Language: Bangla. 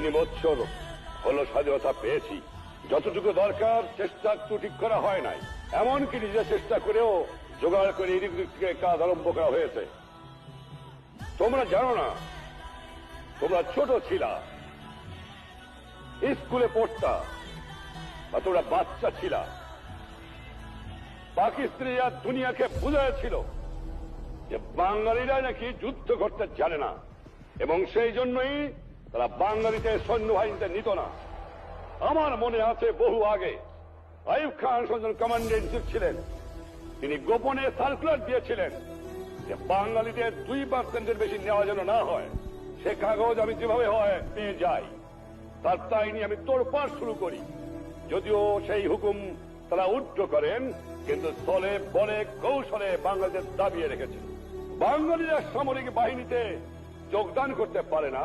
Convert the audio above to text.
তিন বছর হলো স্বাধীনতা পেয়েছি। যতটুকু দরকার চেষ্টা একটু ঠিক করা হয় নাই। এমনকি নিজের চেষ্টা করেও জোগাড় করে এদিক কাজ আরম্ভ করা হয়েছে। তোমরা জানো না, তোমরা ছোট ছিলা। স্কুলে পড়তা, বা তোমরা বাচ্চা ছিলা। পাকিস্তানিরা দুনিয়াকে বুঝাইছিল যে বাঙালিরা নাকি যুদ্ধ করতে জানে না। এবং সেই জন্যই তারা বাঙালিতে সৈন্যবাহিনীতে নিত না। আমার মনে আছে বহু আগে আইব খান সজন কমান্ডেন্ট চিফ ছিলেন, তিনি গোপনে সার্কুলার দিয়েছিলেন যে বাঙালিদের দুই পার্সেন্টের বেশি নেওয়া যেন না হয়, সে কাগজ আমি যেভাবে হয় পেয়ে যাই, তার তাই নিয়ে আমি তোড়পাড় শুরু করি। যদিও সেই হুকুম তারা উড্ড করেন, কিন্তু স্থলে, বলে, কৌশলে বাংলাদেশ দাবিয়ে রেখেছে বাঙালিরা সামরিক বাহিনীতে যোগদান করতে পারে না